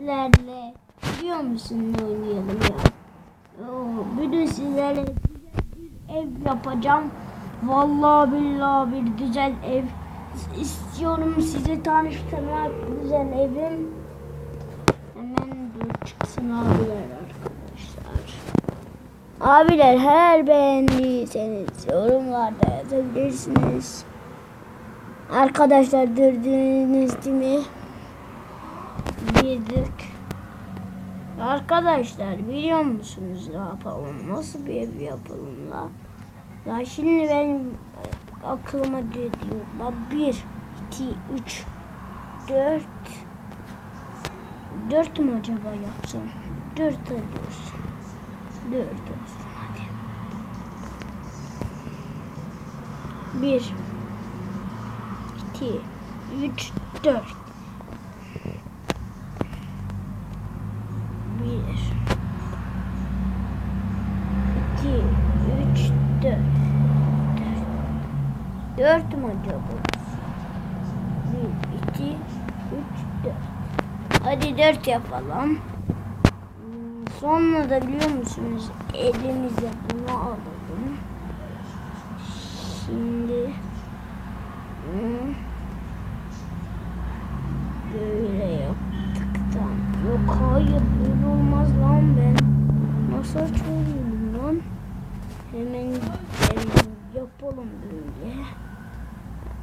sizlerle biliyor musun ne oynayalım ya? Bugün sizlerle bir ev yapacağım. Vallahi billahi bir güzel ev istiyorum size tanıştırmak güzel evim. Hemen dur çıksın abiler arkadaşlar. Abiler her beğendiyseniz yorumlarda yazabilirsiniz. Arkadaşlar gördüğünüz mi? girdik. Arkadaşlar biliyor musunuz ne yapalım? Nasıl bir ev yapalım la? Ya şimdi benim e, aklıma diyor la 1, 2, 3, 4 4 mü acaba yapsam? 4 hadi olsun. 4 olsun hadi. 1 2 3 4 Dört. Mü acaba? Bir, iki, üç, dört. Hadi dört yapalım. Sonra da biliyor musunuz elimize bunu alalım. Şimdi hmm, böyle yaptıktan yok hayır böyle olmaz lan ben nasıl açıyorum lan hemen hemen yapalım böyle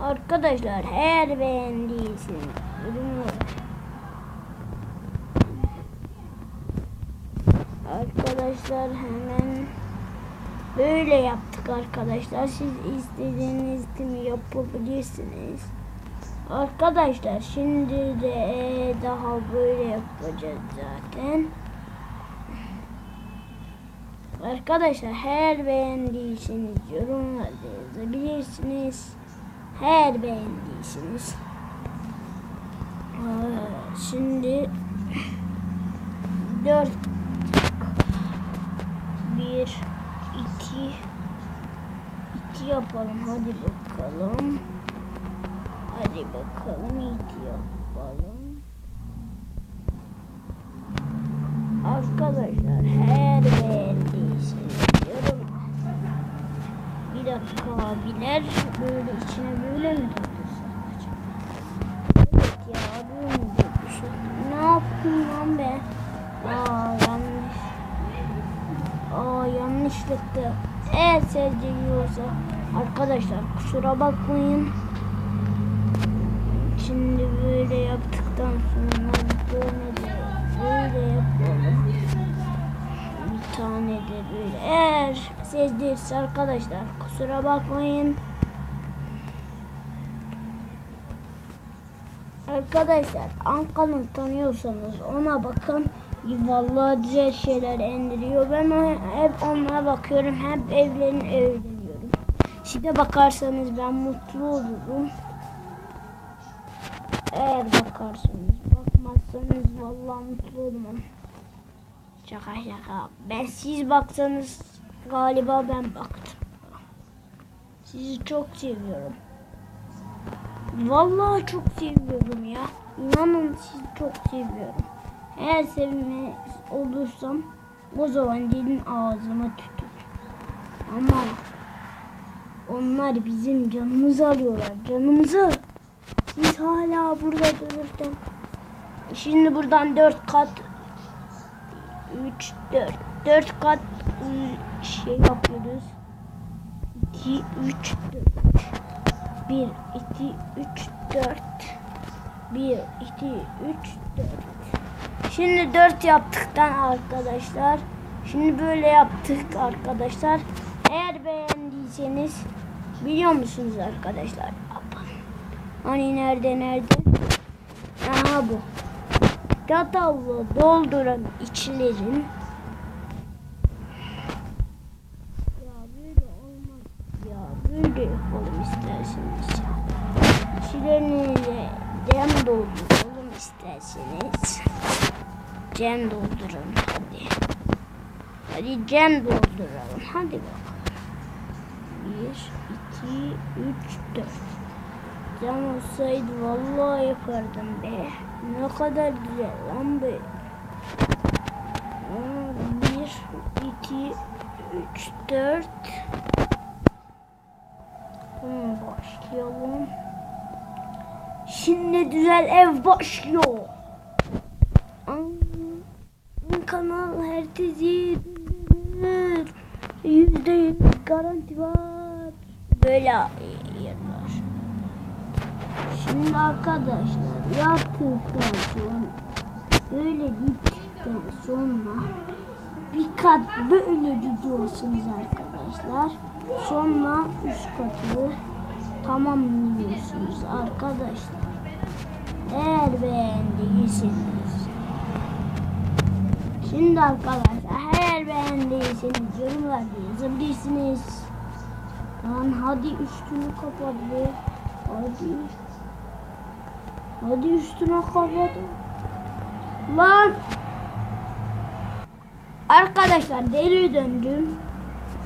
arkadaşlar eğer beğendiyseniz arkadaşlar hemen böyle yaptık arkadaşlar siz istediğiniz gibi yapabilirsiniz Arkadaşlar şimdi de e, daha böyle yapacağız zaten. Arkadaşlar her beğendiyseniz yorumlarda yazabilirsiniz. Her beğendiyseniz. Şimdi dört bir iki iki yapalım hadi bakalım. Hadi bakalım iyi yapalım. Arkadaşlar her beğendiyseniz yorum. Bir abiler böyle içine böyle mi doldursak acaba? Evet ya böyle mi doldursak? Ne yaptım lan be? Aa yanlış. Aa yanlışlıkla. Eğer sizce yiyorsa arkadaşlar kusura bakmayın. Şimdi böyle yaptıktan sonra böyle böyle yapalım. Bir tane de böyle. Eğer sezdiyse arkadaşlar kusura bakmayın. Arkadaşlar Ankara'nı tanıyorsanız ona bakın. Vallahi güzel şeyler indiriyor. Ben hep onlara bakıyorum. Hep evlerini öğreniyorum. Size bakarsanız ben mutlu olurum. Eğer bakarsınız, bakmazsanız vallahi mutlu olmam. Şaka şaka. Ben siz baksanız galiba ben baktım. Sizi çok seviyorum. Vallahi çok seviyorum ya. İnanın sizi çok seviyorum. Eğer sevmez olursam o zaman dilin ağzıma tükür. Ama onlar bizim canımızı alıyorlar. Canımızı. Siz hala burada dururken. Şimdi buradan dört kat 3 4 4 kat ıı, şey yapıyoruz. 2 3 4 1 2 3 4 1 2 3 4 Şimdi 4 yaptıktan arkadaşlar Şimdi böyle yaptık arkadaşlar. Eğer beğendiyseniz biliyor musunuz arkadaşlar? Hani nerede nerede? Aha bu. Çatalla dolduran içlerin ya böyle olmaz ya böyle yapalım isterseniz ya. İçlerini de cem dolduralım isterseniz. Cem dolduralım hadi. Hadi cem dolduralım hadi bakalım. Bir, iki, üç, dört. Cam olsaydı vallahi yapardım be. Ne kadar güzel lan. Aa, Bir, iki, üç, dört. Tamam başlayalım. Şimdi güzel ev başlıyor. Kanal herkesi. Yüzde yüz garanti var. Böyle yerler. Şimdi arkadaşlar yaptıktan sonra böyle gittikten sonra bir kat böyle gidiyorsunuz arkadaşlar. Sonra üst katı tamamlıyorsunuz arkadaşlar. Eğer beğendiyseniz. Şimdi arkadaşlar eğer beğendiyseniz yorumlarda yazabilirsiniz. Lan hadi üstünü kapat be. Hadi. Hadi üstüne kapat. Lan. Arkadaşlar deli döndüm.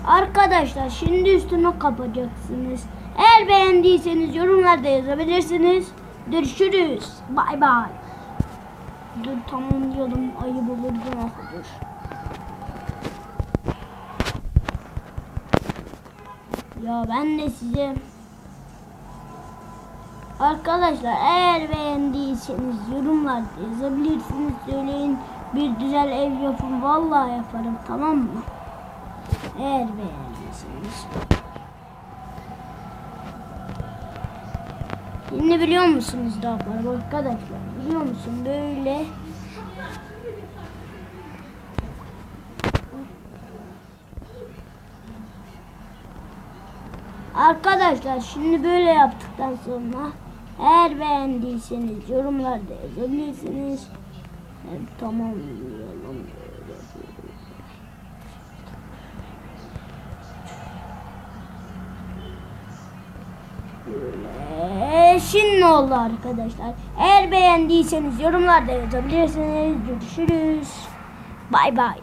Arkadaşlar şimdi üstünü kapacaksınız. Eğer beğendiyseniz yorumlarda yazabilirsiniz. Görüşürüz. Bay bay. Dur tamam diyordum. Ayıp olur günah olur. Ya ben de size Arkadaşlar eğer beğendiyseniz yorumlarda yazabilirsiniz. Söyleyin bir güzel ev yapın. Vallahi yaparım tamam mı? Eğer beğendiyseniz. Şimdi biliyor musunuz ne yaparım arkadaşlar? Biliyor musun böyle Arkadaşlar şimdi böyle yaptıktan sonra eğer beğendiyseniz yorumlarda yazabilirsiniz. Evet, tamam diyelim. Böyle. Şimdi ne oldu arkadaşlar? Eğer beğendiyseniz yorumlarda yazabilirsiniz. Görüşürüz. Bay bay.